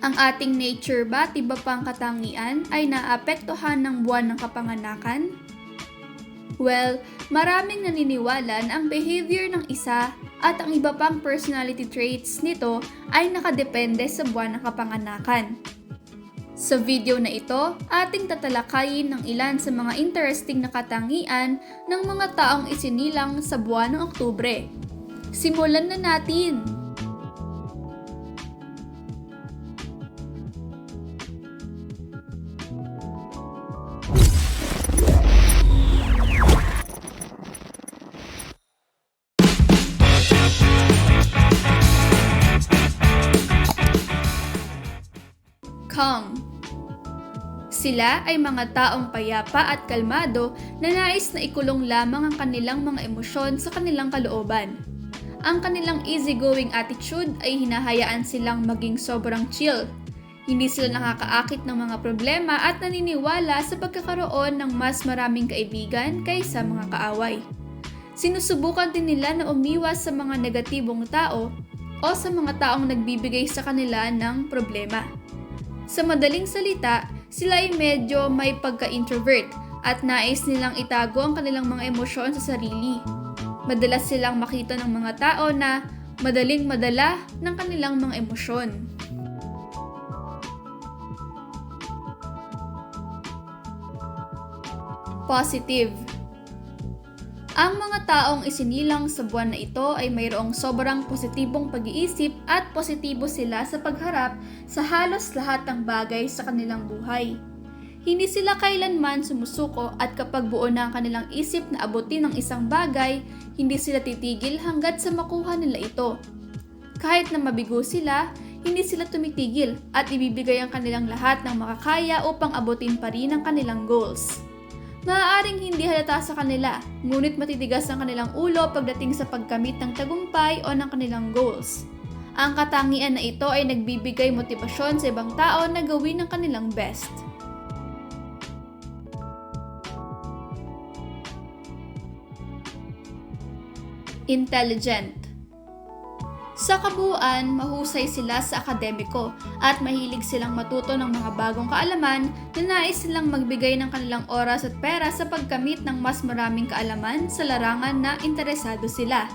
Ang ating nature ba iba pang katangian ay naapektuhan ng buwan ng kapanganakan? Well, maraming naniniwala na ang behavior ng isa at ang iba pang personality traits nito ay nakadepende sa buwan ng kapanganakan. Sa video na ito, ating tatalakayin ng ilan sa mga interesting na katangian ng mga taong isinilang sa buwan ng Oktubre. Simulan na natin! Calm Sila ay mga taong payapa at kalmado na nais na ikulong lamang ang kanilang mga emosyon sa kanilang kalooban. Ang kanilang easygoing attitude ay hinahayaan silang maging sobrang chill. Hindi sila nakakaakit ng mga problema at naniniwala sa pagkakaroon ng mas maraming kaibigan kaysa mga kaaway. Sinusubukan din nila na umiwas sa mga negatibong tao o sa mga taong nagbibigay sa kanila ng problema. Sa madaling salita, sila ay medyo may pagka-introvert at nais nilang itago ang kanilang mga emosyon sa sarili. Madalas silang makita ng mga tao na madaling madala ng kanilang mga emosyon. Positive ang mga taong isinilang sa buwan na ito ay mayroong sobrang positibong pag-iisip at positibo sila sa pagharap sa halos lahat ng bagay sa kanilang buhay. Hindi sila kailanman sumusuko at kapag buo na ang kanilang isip na abutin ng isang bagay, hindi sila titigil hanggat sa makuha nila ito. Kahit na mabigo sila, hindi sila tumitigil at ibibigay ang kanilang lahat ng makakaya upang abutin pa rin ang kanilang goals. Maaaring hindi halata sa kanila, ngunit matitigas ang kanilang ulo pagdating sa pagkamit ng tagumpay o ng kanilang goals. Ang katangian na ito ay nagbibigay motibasyon sa ibang tao na gawin ang kanilang best. Intelligent sa kabuuan, mahusay sila sa akademiko at mahilig silang matuto ng mga bagong kaalaman na nais silang magbigay ng kanilang oras at pera sa pagkamit ng mas maraming kaalaman sa larangan na interesado sila.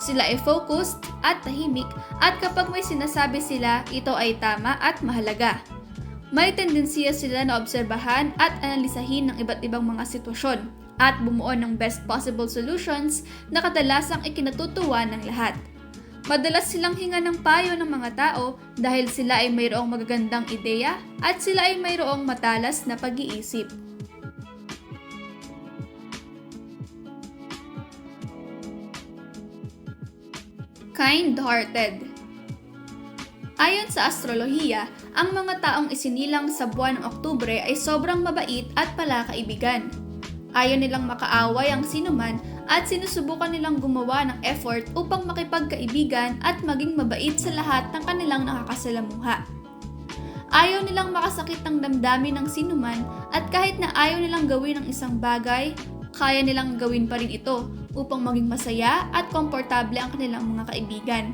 Sila ay focused at tahimik at kapag may sinasabi sila, ito ay tama at mahalaga. May tendensiya sila na obserbahan at analisahin ng iba't ibang mga sitwasyon at bumuo ng best possible solutions na kadalasang ikinatutuwa ng lahat. Madalas silang hinga ng payo ng mga tao dahil sila ay mayroong magagandang ideya at sila ay mayroong matalas na pag-iisip. Kind-hearted Ayon sa astrolohiya, ang mga taong isinilang sa buwan ng Oktubre ay sobrang mabait at palakaibigan. Ayaw nilang makaaway ang sinuman at sinusubukan nilang gumawa ng effort upang makipagkaibigan at maging mabait sa lahat ng kanilang nakakasalamuha. Ayaw nilang makasakit ng damdamin ng sinuman at kahit na ayaw nilang gawin ang isang bagay, kaya nilang gawin pa rin ito upang maging masaya at komportable ang kanilang mga kaibigan.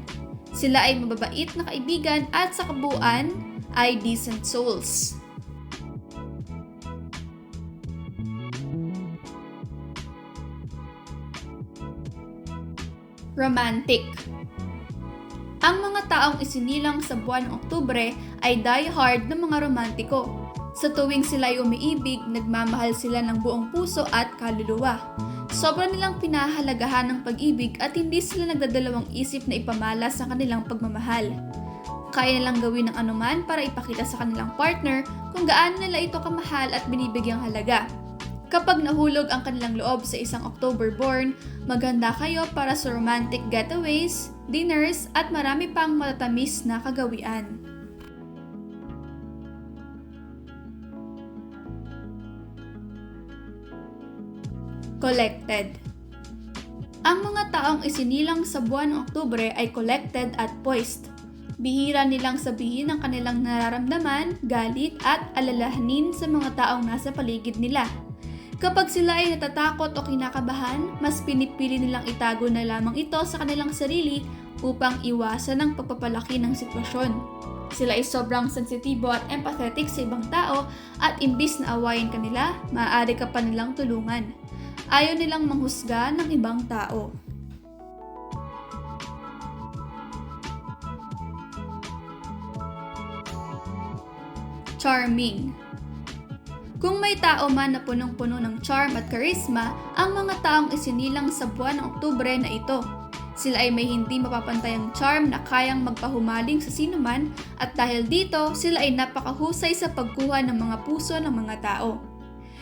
Sila ay mababait na kaibigan at sa kabuuan ay decent souls. Romantic Ang mga taong isinilang sa buwan ng Oktubre ay die-hard na mga romantiko. Sa tuwing sila ay umiibig, nagmamahal sila ng buong puso at kaluluwa. Sobra nilang pinahalagahan ng pag-ibig at hindi sila nagdadalawang isip na ipamalas sa kanilang pagmamahal. Kaya nilang gawin ng anuman para ipakita sa kanilang partner kung gaano nila ito kamahal at binibigyang halaga. Kapag nahulog ang kanilang loob sa isang October born, maganda kayo para sa romantic getaways, dinners, at marami pang matatamis na kagawian. Collected Ang mga taong isinilang sa buwan ng Oktubre ay collected at poised. Bihira nilang sabihin ang kanilang nararamdaman, galit at alalahanin sa mga taong nasa paligid nila. Kapag sila ay natatakot o kinakabahan, mas pinipili nilang itago na lamang ito sa kanilang sarili upang iwasan ang pagpapalaki ng sitwasyon. Sila ay sobrang sensitibo at empathetic sa ibang tao at imbis na awayin kanila, maaari ka pa nilang tulungan. Ayaw nilang manghusga ng ibang tao. Charming Kung may tao man na punong-puno ng charm at charisma, ang mga taong isinilang sa buwan ng Oktubre na ito. Sila ay may hindi mapapantayang charm na kayang magpahumaling sa sinuman at dahil dito, sila ay napakahusay sa pagkuha ng mga puso ng mga tao.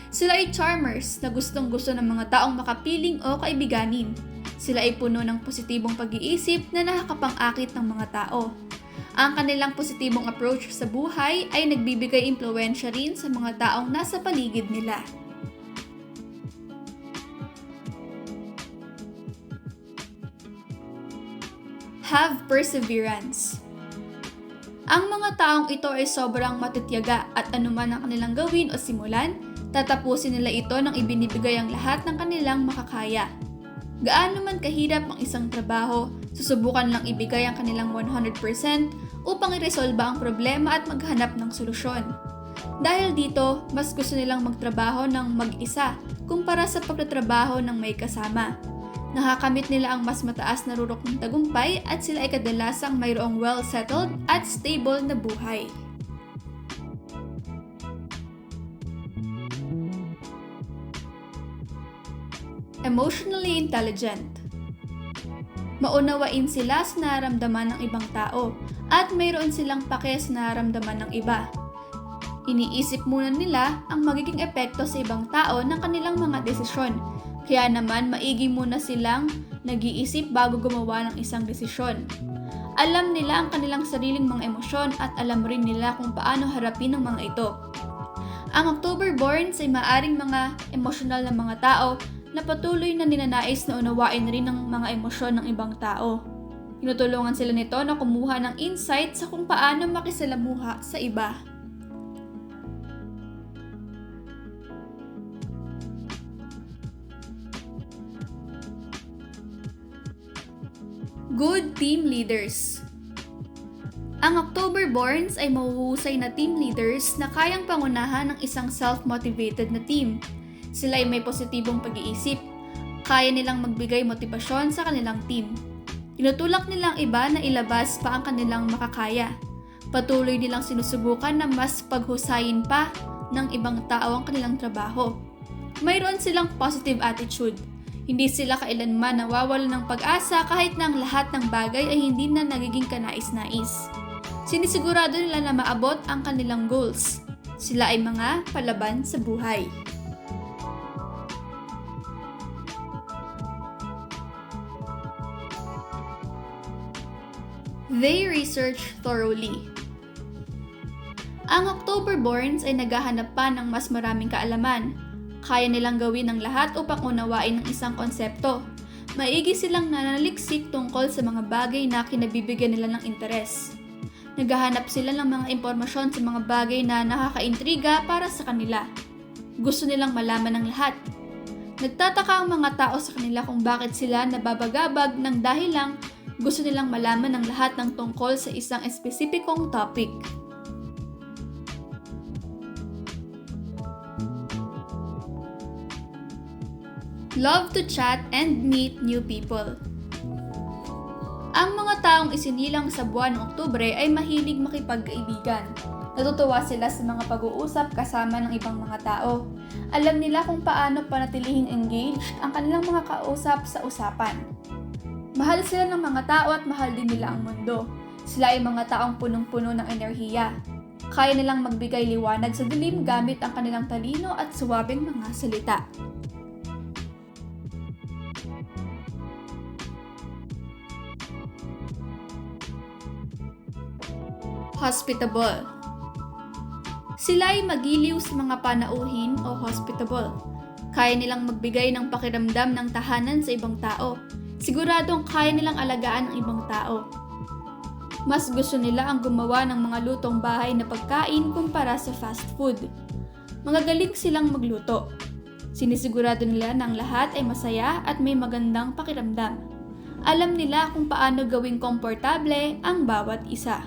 Sila ay charmers na gustong gusto ng mga taong makapiling o kaibiganin. Sila ay puno ng positibong pag-iisip na nakakapang-akit ng mga tao. Ang kanilang positibong approach sa buhay ay nagbibigay impluensya rin sa mga taong nasa paligid nila. Have perseverance. Ang mga taong ito ay sobrang matityaga at anuman ang kanilang gawin o simulan, tatapusin nila ito nang ibinibigay ang lahat ng kanilang makakaya. Gaano man kahirap ang isang trabaho, susubukan lang ibigay ang kanilang 100% upang iresolba ang problema at maghanap ng solusyon. Dahil dito, mas gusto nilang magtrabaho ng mag-isa kumpara sa pagtatrabaho ng may kasama. Nakakamit nila ang mas mataas na rurok ng tagumpay at sila ay kadalasang mayroong well-settled at stable na buhay. Emotionally intelligent. Maunawain sila sa nararamdaman ng ibang tao at mayroon silang pake sa nararamdaman ng iba. Iniisip muna nila ang magiging epekto sa ibang tao ng kanilang mga desisyon. Kaya naman maigi muna silang nag-iisip bago gumawa ng isang desisyon. Alam nila ang kanilang sariling mga emosyon at alam rin nila kung paano harapin ang mga ito. Ang October borns ay maaring mga emosyonal na mga tao na patuloy na ninanais na unawain rin ang mga emosyon ng ibang tao. Tinutulungan sila nito na kumuha ng insight sa kung paano makisalamuha sa iba. Good team leaders. Ang October borns ay mahuhusay na team leaders na kayang pangunahan ng isang self-motivated na team. Sila ay may positibong pag-iisip, kaya nilang magbigay motibasyon sa kanilang team. Tinutulak nilang iba na ilabas pa ang kanilang makakaya. Patuloy nilang sinusubukan na mas paghusayin pa ng ibang tao ang kanilang trabaho. Mayroon silang positive attitude. Hindi sila kailanman nawawala ng pag-asa kahit na ang lahat ng bagay ay hindi na nagiging kanais-nais. Sinisigurado nila na maabot ang kanilang goals. Sila ay mga palaban sa buhay. They research thoroughly. Ang October borns ay naghahanap pa ng mas maraming kaalaman. Kaya nilang gawin ang lahat upang unawain ang isang konsepto. Maigi silang nanaliksik tungkol sa mga bagay na kinabibigyan nila ng interes. Naghahanap sila ng mga impormasyon sa mga bagay na nakakaintriga para sa kanila. Gusto nilang malaman ng lahat. Nagtataka ang mga tao sa kanila kung bakit sila nababagabag ng dahil lang gusto nilang malaman ng lahat ng tungkol sa isang espesipikong topic. Love to chat and meet new people. Ang mga taong isinilang sa buwan ng Oktubre ay mahilig makipagkaibigan. Natutuwa sila sa mga pag-uusap kasama ng ibang mga tao. Alam nila kung paano panatilihing engaged ang kanilang mga kausap sa usapan. Mahal sila ng mga tao at mahal din nila ang mundo. Sila ay mga taong punong-puno ng enerhiya. Kaya nilang magbigay liwanag sa dilim gamit ang kanilang talino at suwabing mga salita. Hospitable Sila ay magiliw sa mga panauhin o hospitable. Kaya nilang magbigay ng pakiramdam ng tahanan sa ibang tao. Siguradong kaya nilang alagaan ang ibang tao. Mas gusto nila ang gumawa ng mga lutong bahay na pagkain kumpara sa fast food. Magagaling silang magluto. Sinisigurado nila na ang lahat ay masaya at may magandang pakiramdam. Alam nila kung paano gawing komportable ang bawat isa.